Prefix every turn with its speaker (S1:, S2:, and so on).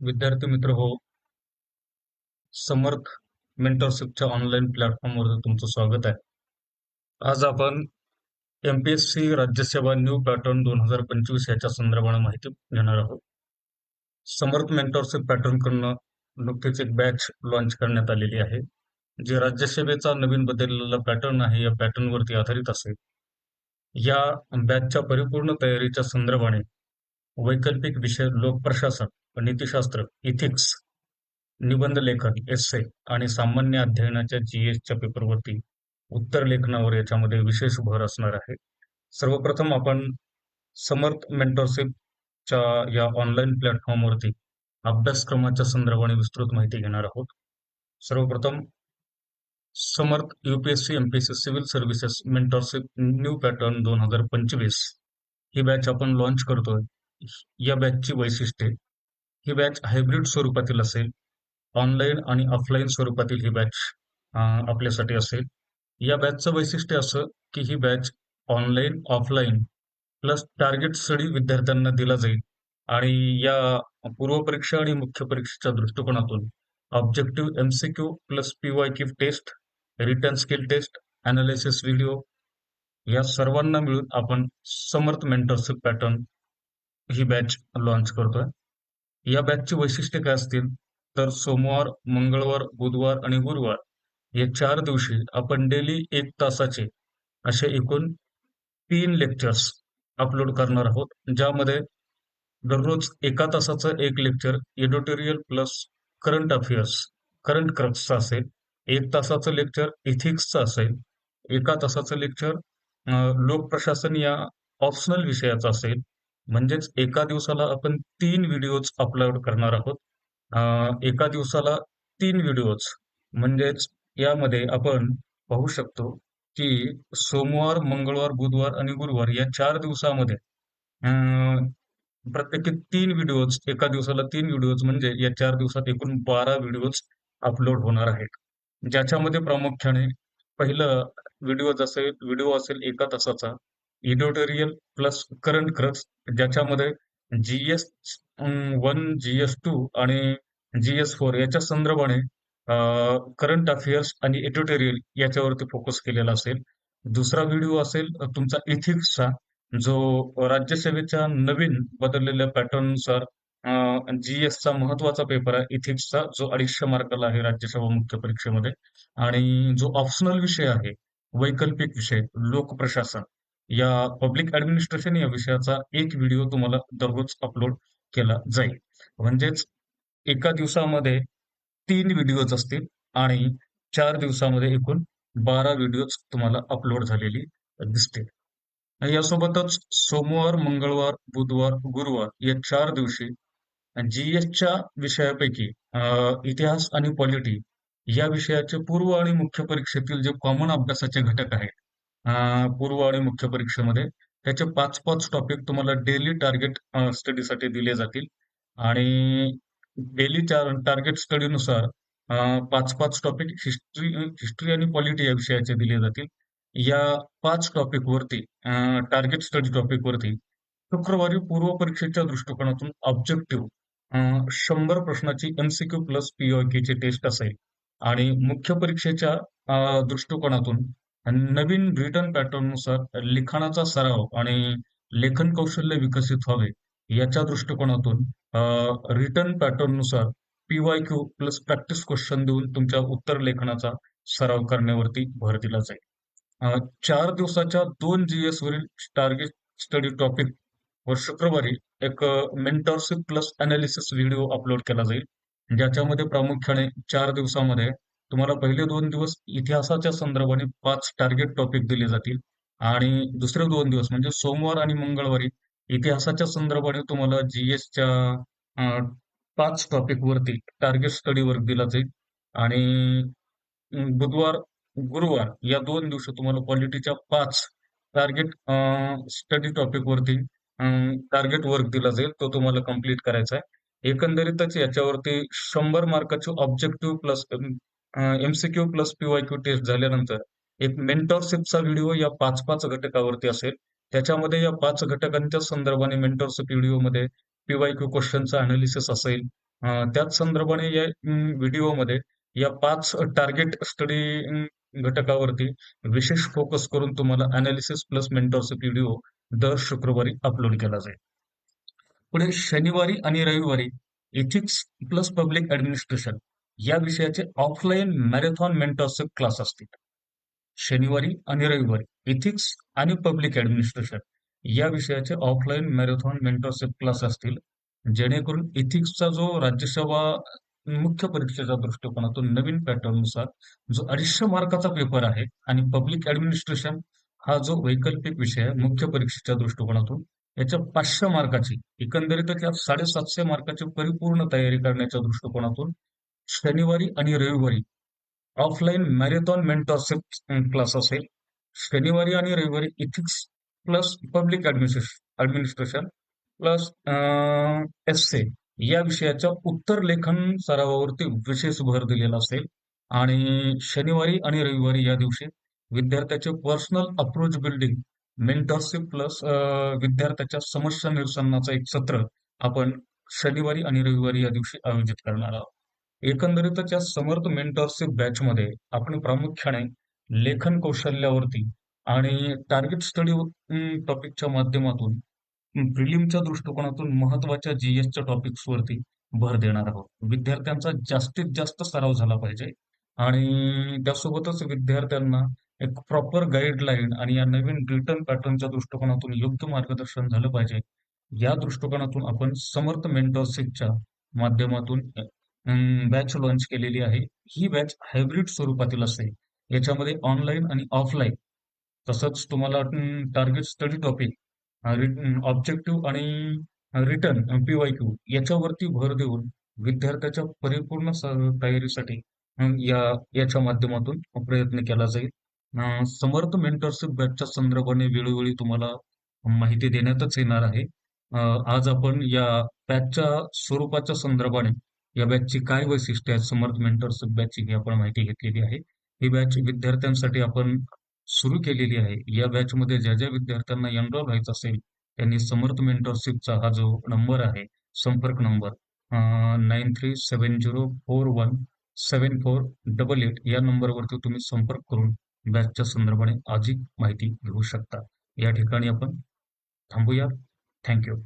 S1: विद्यार्थी मित्र हो समर्थ मेंटरशिपच्या ऑनलाईन प्लॅटफॉर्मवर तुमचं स्वागत आहे. आज आपण एमपीएससी राज्यसेवा न्यू पॅटर्न दोन हजार पंचवीस याच्या संदर्भाने माहिती घेणार आहोत. समर्थ मेंटरशिप पॅटर्न कडनं नुकतीच एक बॅच लॉन्च करण्यात आलेली आहे. जे राज्यसेवेचा नवीन बदललेला पॅटर्न आहे या पॅटर्नवरती आधारित असेल. या बॅचच्या परिपूर्ण तयारीच्या संदर्भाने वैकल्पिक विषय लोकप्रशासन नीतिशास्त्र इथिक्स निबंध लेखन एस्से आणि सामान्य अध्ययनाच्या जी एसच्या पेपरवरती उत्तर लेखनावर याच्यामध्ये विशेष भर असणार आहे. सर्वप्रथम आपण समर्थ मेंटरशिपच्या या ऑनलाईन प्लॅटफॉर्मवरती अभ्यासक्रमाच्या संदर्भाने विस्तृत माहिती घेणार आहोत. सर्वप्रथम Samarth UPSC MPSC civil services mentorship new pattern दोन हजार पंचवीस. ही बॅच आपण लॉन्च करतोय. या बॅचची वैशिष्ट्ये ही बॅच हायब्रिड स्वरूपातील असेल ऑनलाईन आणि ऑफलाईन स्वरूपातील ही बॅच आपल्यासाठी असेल. या बॅचचं वैशिष्ट्य असं की ही batch online offline plus target study विद्यार्थ्यांना दिला जाईल. आणि या पूर्वपरीक्षा आणि मुख्य परीक्षेच्या दृष्टिकोनातून objective MCQ plus P Y Q test written skill test analysis video या सर्वांना मिळून आपण समर्थ मेंटरशिप पॅटर्न ही बॅच लॉन्च करतोय. या बॅचची वैशिष्ट्ये काय असतील? तर सोमवार मंगळवार बुधवार आणि गुरुवार या चार दिवशी आपण डेली एक तासाचे असे एकूण तीन लेक्चर्स अपलोड करणार आहोत. ज्यामध्ये दररोज एका तासाचं एक lecture editorial plus current affairs current क्रक्सचं असेल. एक तासाचं लेक्चर इथिक्सचं असेल. एका तासाचं लेक्चर लोकप्रशासन या ऑप्शनल विषयाचं असेल. म्हणजेच एका दिवसाला आपण तीन व्हिडिओज अपलोड करणार आहोत. एका दिवसाला तीन व्हिडिओज म्हणजेच यामध्ये आपण पाहू शकतो की सोमवार मंगळवार बुधवार आणि गुरुवार या चार दिवसामध्ये प्रत्येकी तीन व्हिडिओज एका दिवसाला तीन व्हिडिओज म्हणजे या चार दिवसात एकूण बारा व्हिडिओज अपलोड होणार आहेत. ज्याच्यामध्ये प्रामुख्याने पहिलं व्हिडिओ असेल व्हिडिओ असेल एका तासाचा इडिओटोरियल प्लस करंट क्रक्स ज्याच्यामध्ये जीएस वन जीएस टू आणि जीएस फोर याच्या संदर्भाने करंट अफेअर्स आणि एडिटोरियल याच्यावरती फोकस केलेला असेल. दुसरा व्हिडिओ असेल तुमचा इथिक्सचा जो राज्यसेवेच्या नवीन बदललेल्या पॅटर्ननुसार जीएसचा महत्त्वाचा पेपर आहे इथिक्सचा जो अडीचशे मार्काला आहे राज्यसभा मुख्य परीक्षेमध्ये. आणि जो ऑप्शनल विषय आहे वैकल्पिक विषय लोकप्रशासन. या पब्लिक ऍडमिनिस्ट्रेशन या विषयाचा एक व्हिडिओ तुम्हाला दररोज अपलोड केला जाईल. म्हणजेच एका दिवसामध्ये तीन व्हिडिओज असतील आणि चार दिवसामध्ये एकूण बारा व्हिडिओज तुम्हाला अपलोड झालेली दिसतील. यासोबतच सोमवार मंगळवार बुधवार गुरुवार या चार दिवशी जीएसच्या विषयापैकी इतिहास आणि पॉलिटी या विषयाचे पूर्व आणि मुख्य परीक्षेतील जे कॉमन अभ्यासाचे घटक आहेत पूर्व आणि मुख्य परीक्षेमध्ये. त्याचे पाच पाच टॉपिक तुम्हाला डेली टार्गेट स्टडीसाठी दिले जातील. आणि डेली टार्गेट स्टडीनुसार पाच पाच टॉपिक हिस्ट्री हिस्ट्री आणि पॉलिटी या विषयाचे दिले जातील. या पाच टॉपिक वरती टार्गेट स्टडी टॉपिक वरती शुक्रवारी पूर्व परीक्षेच्या दृष्टिकोनातून ऑब्जेक्टिव्ह शंभर प्रश्नाची एमसीक्यू प्लस ची टेस्ट असेल. आणि मुख्य परीक्षेच्या दृष्टिकोनातून नवीन रिटर्न पॅटर्ननुसार लिखाणाचा सराव आणि लेखन कौशल्य विकसित व्हावे याच्या दृष्टिकोनातून return पॅटर्ननुसार P Y Q plus practice question देऊन तुमच्या उत्तर लेखनाचा सराव करण्यावरती भर दिला जाईल. चार दिवसाच्या दोन जीएस वरील टार्गेट स्टडी टॉपिक वर शुक्रवारी एक mentorship plus analysis video upload केला जाईल. ज्याच्यामध्ये प्रामुख्याने चार दिवसामध्ये तुम्हाला पहिले दोन दिवस इतिहासाच्या संदर्भाने पाच टार्गेट टॉपिक दिले जातील. आणि दुसरे दोन दिवस म्हणजे सोमवार आणि मंगळवारी इतिहासाच्या संदर्भाने तुम्हाला जीएसच्या पाच टॉपिक वरती टार्गेट स्टडी वर्क दिला जाईल. आणि बुधवार गुरुवार या दोन दिवशी तुम्हाला क्वालिटीच्या पाच टार्गेट स्टडी टॉपिक वरती टार्गेट वर्क दिला जाईल. तो तुम्हाला कंप्लीट करायचा आहे. एकंदरीतच याच्यावरती शंभर मार्काचे objective plus MCQ plus PYQ test झाल्यानंतर एक मेंटॉरशिपचा व्हिडिओ या पाच पाच घटकावरती असेल. त्याच्यामध्ये या पाच घटकांच्या संदर्भाने मेंटॉरशिप व्हिडिओमध्ये पीवायक्यू क्वेश्चनचं अनालिसिस असेल. त्याच संदर्भाने या व्हिडिओमध्ये या पाच टार्गेट स्टडी घटकावरती विशेष फोकस करून तुम्हाला अनालिसिस प्लस मेंटॉरशिप व्हिडिओ दर शुक्रवारी अपलोड केला जाईल. पुढे शनिवारी आणि रविवारी इथिक्स प्लस पब्लिक ऍडमिनिस्ट्रेशन या विषयाचे ऑफलाईन मॅरेथॉन मेंटॉरशिप क्लास असतील. शनिवारी आणि रविवारी इथिक्स आणि पब्लिक ऍडमिनिस्ट्रेशन या विषयाचे ऑफलाईन मॅरेथॉन मेंटॉरशिप क्लास असतील. जेणेकरून इथिक्सचा जो राज्यसभा मुख्य परीक्षेच्या दृष्टिकोनातून नवीन पॅटर्ननुसार जो अडीचशे मार्काचा पेपर आहे आणि पब्लिक ऍडमिनिस्ट्रेशन हा जो वैकल्पिक विषय आहे मुख्य परीक्षेच्या दृष्टिकोनातून याच्या पाचशे मार्काची एकंदरीतच या साडेसातशे मार्काची परिपूर्ण तयारी करण्याच्या दृष्टिकोनातून शनिवारी आणि रविवारी. ऑफलाईन मॅरेथॉन मेंटॉरशिप क्लास असेल. शनिवारी आणि रविवारी ethics plus public administration plus S A या विषयाच्या उत्तर लेखन सरावावरती विशेष भर दिलेला असेल. आणि शनिवारी आणि रविवारी या दिवशी विद्यार्थ्याचे personal approach building mentorship plus विद्यार्थ्याच्या समस्या निरसनाचं एक सत्र आपण शनिवारी आणि रविवारी या दिवशी आयोजित करणार आहोत. एकंदरीतच या समर्थ मेंटॉरशिप बॅचमध्ये आपण प्रामुख्याने लेखन कौशल्यावरती आणि टार्गेट स्टडी टॉपिकच्या माध्यमातून प्रिलिमच्या दृष्टिकोनातून महत्त्वाच्या जीएसच्या टॉपिक्सवरती भर देणार आहोत. विद्यार्थ्यांचा जास्तीत जास्त सराव झाला पाहिजे आणि त्यासोबतच विद्यार्थ्यांना एक प्रॉपर गाईडलाईन आणि या नवीन रिटर्न पॅटर्नच्या दृष्टिकोनातून योग्य मार्गदर्शन झालं पाहिजे. या दृष्टिकोनातून आपण समर्थ मेंटॉरशिपच्या माध्यमातून बॅच लॉन्च केलेली आहे. ही बॅच हायब्रिड स्वरूपातील असते याच्यामध्ये ऑनलाईन आणि ऑफलाईन तसंच तुम्हाला टार्गेट स्टडी टॉपिक ऑब्जेक्टिव्ह आणि रिटर्न पीवाय क्यू याच्यावरती भर देऊन विद्यार्थ्याच्या परिपूर्ण तयारीसाठी या याच्या माध्यमातून प्रयत्न केला जाईल. समर्थ मेंटरशिप बॅचच्या संदर्भाने वेळोवेळी तुम्हाला माहिती देण्यातच येणार आहे. आज आपण या बॅचच्या स्वरूपाच्या संदर्भाने या बॅचची काय वैशिष्ट्य आहेत? समर्थ मेंटरशिप बॅचची ही आपण माहिती घेतलेली आहे. ही बॅच विद्यार्थ्यांसाठी आपण सुरू केलेली आहे. या बॅचमध्ये ज्या ज्या विद्यार्थ्यांना एनरोल व्हायचं असेल त्यांनी समर्थ मेंटरशिपचा हा जो नंबर आहे संपर्क number nine three seven zero four one seven four double eight या नंबरवरती तुम्ही संपर्क करून बॅचच्या संदर्भाने अधिक माहिती घेऊ शकता. या ठिकाणी आपण थांबूया. थँक्यू